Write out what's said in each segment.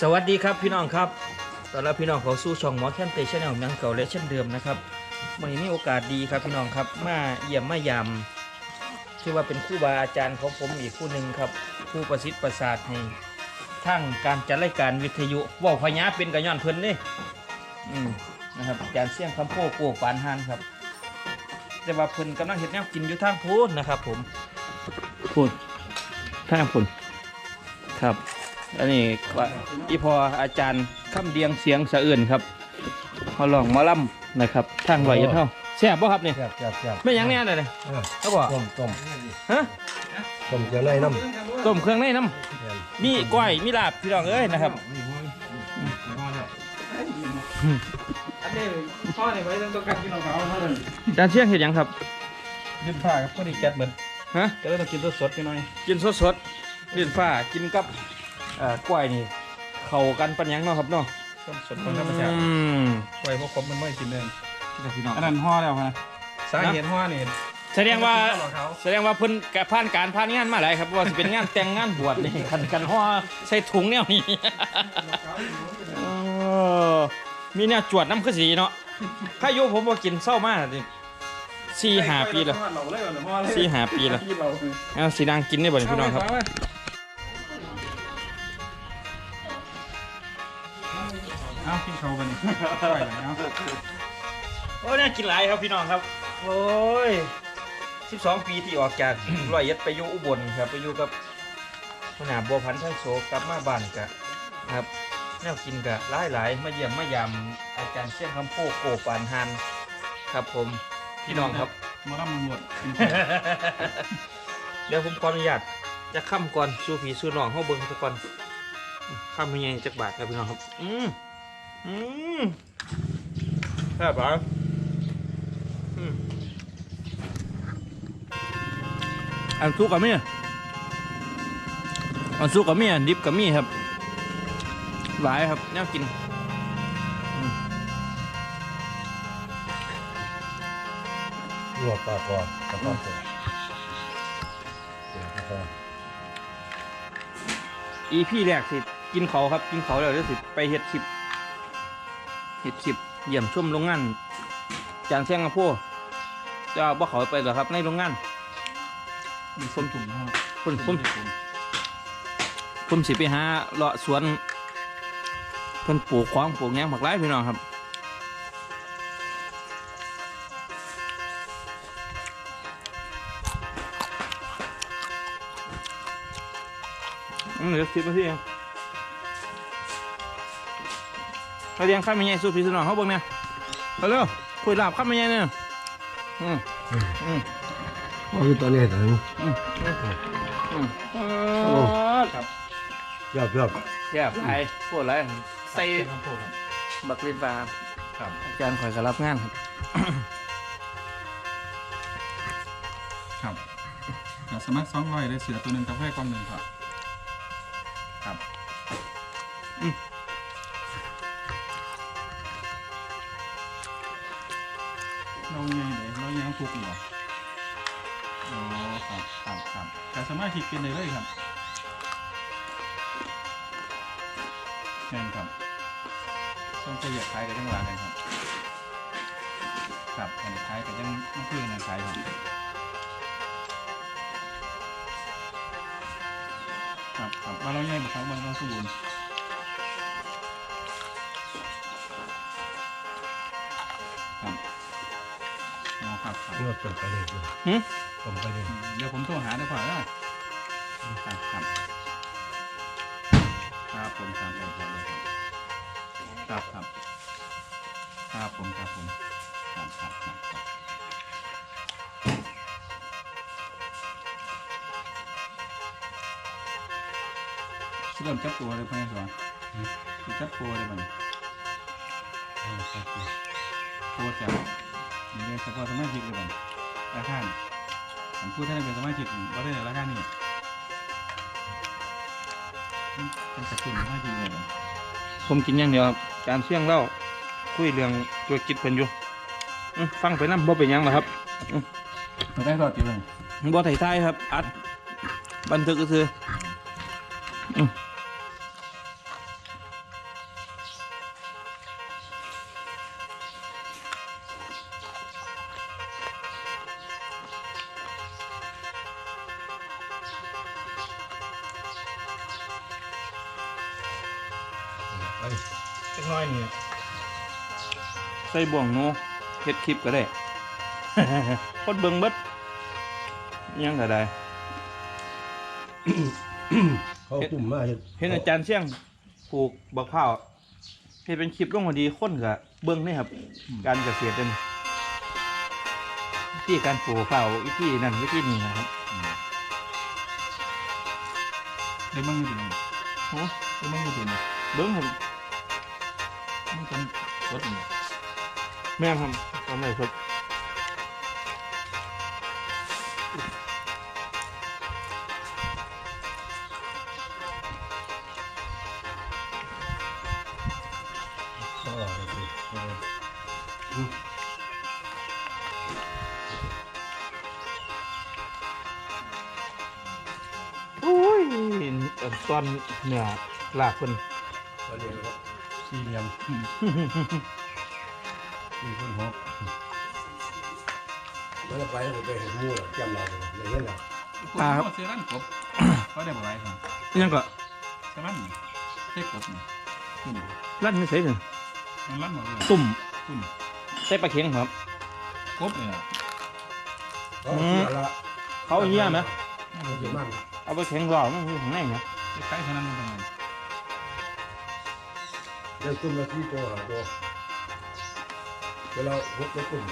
สวัสดีครับพี่น้องครับตอนรับพี่น้องเขาสู่ช่องหมอแคนเตชแนลนังเก่าและเช่นเดิมนะครับวันนี้มีโอกาสดีครับพี่น้องครับมาเยี่ยมมายามชื่อว่าเป็นคู่บาอาจารย์ของผมอีกคู่หนึ่งครับผู้ประสิทธิ์ประสาทให้ทั้งการจัดรายการวิทยุว่าวพญาเป็นกระย้อนเพิ่นนี่อืมนะครับอาจารย์เสี่ยงคำโป้กูปานฮานครับ แต่ว่าเพิ่นกำลังเห็ดแนวกินอยู่ทางพูนนะครับ ผมพูนทางพูนครับ อันนี้ว่าอีพออาจารย์คำเดียงเสียงสะอื่นครับมาลองหมาล่ำนะครับทางไหวยันเท่าแซ่บป่ะครับนี่แซ่บแซ่บแซ่บไม่หยังแน่เลยเนี่ยเออเขาบอกต้มต้มฮะต้มเจียวในน้ำต้มเครื่องในน้แม่นำมีก้อยมีลาบพี่น้องเอ้ยนะครับอันนี้พ่อเนี่ยไว้ต้องการกินของเขาเท่านั้นอาจารย์เชียงเห็ดหยังครับยืนผ้ากับพอดีแก๊สเหมือนฮะก็เลยต้องกินสดๆไปหน่อยกินสดๆลิ้นฟ้ากินกับ เอ่อกล้วยนี่ เข้ากันปัญญังเนาะครับเนาะต้นสดของธรรมชาติอืมไว้พวกผมมันไม่กินเลยพี่น้องอันนั้นห่อแล้วนะสาเหตุห่อนี่แสดงว่าของเขาแสดงว่าเพิ่นกผ่านการผ่านงานมาหลายครับว่าสิเป็นงานแต่งงานบวชนี่คันกันห่อใส่ถุงแนวนี้เออมีแนวจวดน้ำคือสีเนาะถ้าอยู่ผมบ่กินเศร้ามากนี่สี่ห้าปีแล้วเราเลยเหรอห่อเลยสี่ห้าปีแล้วที่เราเอาสีนางกินได้บ่นี่พี่น้องครับ เอากินเขาไปนี่ไปเลยเอาโอ้ยน่ากินหลายครับพี่น้องครับ โอ้ยสิบสองปีที่ออกจาก ร้อยเอ็ดไปอยู่อุบลครับ ไปอยู่กับหัวหน้าบัวพันธ์ทั้งโศกกลับมาบ้านกะครับแนวกินกะหลายหลายๆมาเยี่ยมมายามอาจารย์เชี่ยงคำโพกโกปานฮันครับผมพี่น้องครับมาล่ำมันหมดกินเดี๋ยวผมขออนุญาตจะค้ำก่อนสู้ผีสู้น้องเข้าเบิ้งทุกคน ค้ำยังไงจักบาทครับพี่น้องครับ อืมอืมแซ่บปะอืมอันซุกกับมี่อันซุกกับมี่อันดิบกับมี่ครับ หลายครับแนวกินอืมลวกปลาคอปลาคอตัวเดี๋ยวปลาคออีพี่แรกสิ กินเขาวครับกินเขาวแล้วเดี๋ยวสิไปเฮ็ดคลิปเฮ็ดคลิปเยี่ยมชมโรงงานจางเชียงกระโพจะว่าเขาไปเหรอครับ ในโรงงานมีส้มถุงห่อผมผมผมสิไปหาเลาะสวนเพิ่นปลูกของปลูกหยังผักไร้พี่น้องครับอืมเหลือสิบนาทีเอง เขาเรียงข้ามยังไงสู้พี่สู้น้องเขาเบิ่งเนี่ยเอาเร็วคุยลาบข้ามยังไงเนี่ยอืมอืมคือตอนนี้ถึงอืมครับยอบยอบแย่ไอ้พวกอะไรใส่ข้าวโพดครับบักลินฟ้าครับอาจารย์ข่อยก็รับงานครับครับแต่สมัครสองร้อยได้เสือตัวหนึ่งกับแค่กล่องหนึ่งครับครับายังปลูกอยู่เหรออ๋อครับครับครับแต่สามารถคิดเป็นได้เลยครับแน่นครับ ต้องจะอยากขายกับจังหวะกันครับ ครับอันนี้ขายกับยังไม่คือกันขายครับครับครับมาเราใหญ่บุกครับมาเราสมบูรณ์ อครับครับนวดต้มไปเลยหึต้มไปเลยเดี๋ยวผมโทรหาดีกว่านะครับครับครับผมครับผมครับเลยครับครับครับครับผมครับผมครับครับครับครับสิเริ่มจับตัวเลยพ่อสอนสิจับตัวเลยมัน ตัวจับ นี่เลยเฉพาะสมาชิกเลยมันราคานี่ผมพูดให้เป็นสมาชิกว่าได้ในราคานี่เป็นสกุลไม่ดีเลยผมกินอย่างเดียวครับอาจารย์เสี่ยงเล่าคุยเรื่องตัวกิจเพิ่นอยู่อื้อฟังไปนำบ่เป็นหยังหรอกครับไม่ได้รอดจีเลยบ่ไถ่ไทยครับ อัด บันทึกก็คืออื้อ เอ้ยจักหน้อยนี่ใส่บ่วงหนูเฮ็ดคลิปก็ได้ คนเบิ่งเบิดยังก็ได้ เขาตุ่มมาเห็นเห็นอาจารย์เสี่ยงปลูกบักพร้าวเฮ็ดเป็นคลิปลงมาดีคนก็เบิ่งนี่ครับ การเกษตรนั่นวิธีการปลูกบักพร้าววิธีนั่นวิธีนี้นะครับได้บ้างอยู่ดีโอ้ได้บ้างอยู่ดีเบิ่งครับมันเป็นรถนี่แม่นครับทำไมครับเขาออกเลยสิเออโอ้ยเอิ่มตอนเนี่ยลากเพิ่น ตอนนี้ก็ สี่เหลี่ยมสี่คนหกแล้วเราไปแล้วก็ไปเห็นหมูหรอจำเราเลยอย่างนี้แหละเซรั่นกบเขาได้บอกไรครับยังก็เซรั่นใช่กบนี่ตุ่มลั่นไม่ใส่หนึ่งมันรั่นหมดเลยตุ่มตุ่มใส่ปลาเค็งครับ กบเนี่ยเขาเสียละเขาเอาเหี้ยไหมเขาเสียมันเอาไปแข็งรอมันคือของไหนเนี่ยคล้ายๆเท่านั้นมันทำไม เดี๋ยวตุ่มละที่ตัวหาตัวเวเราพบตัวตุ่ม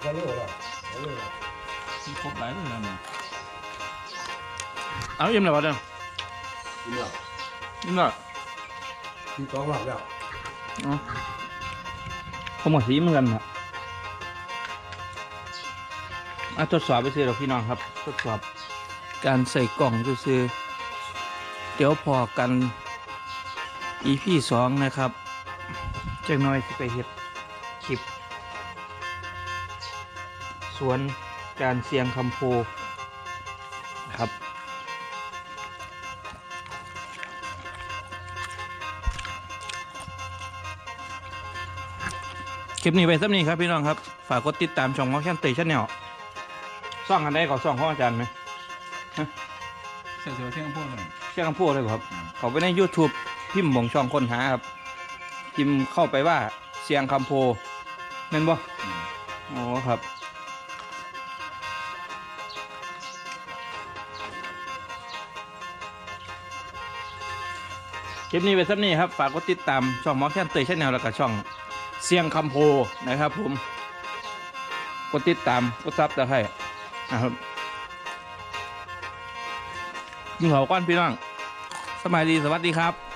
เขาเลิกละเขาเลิกละที่กบหลายเลยนะมันเอาอิ่มแล้วบ่ะเด้อที่เนี่ยอิ่มแล้วที่สองหลับแล้วอ๋อเขาหมดสีเหมือนกันครับอะทดสอบไปซื้อหรอกพี่น้องครับ ทดสอบการใส่กล่องซื้อเดี๋ยวพอกัน EP สองนะครับจักหน้อยที่ไปเฮ็ดคลิป สวนการเสียงคำโพครับคลิปนี้ไปสักนี้ครับพี่น้องครับ ฝากกดติดตามช่องมอแคนเตชันแนลซ่องกันได้ก่อซ่องของอาจารย์ไหมเสียเสียเสียงพวกเลยเชื่อคำพูดเลยบ่ครับ เขาไปใน YouTube พิมพ์บ่งช่องค้นหาครับพิมพ์เข้าไปว่าเสียงคำโพแม่นบ่อ๋อครับคลิปนี้ไปสักนี้ครับ ฝากกดติดตามช่องมอแคนเตชันแนลแล้วก็ช่องเสียงคำโพนะครับ ผมกดติดตามกดซับตะไคร่นะครับยิงเขาก้อนพี่น้องสบายดีสวัสดีครับ